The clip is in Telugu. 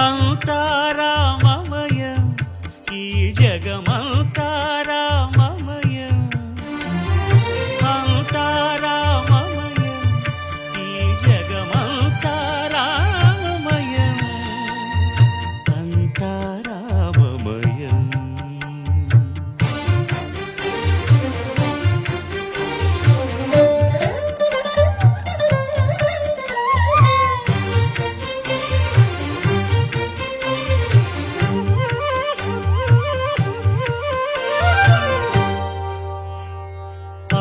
అంతారామమయం ఈ జగమంతారామమయం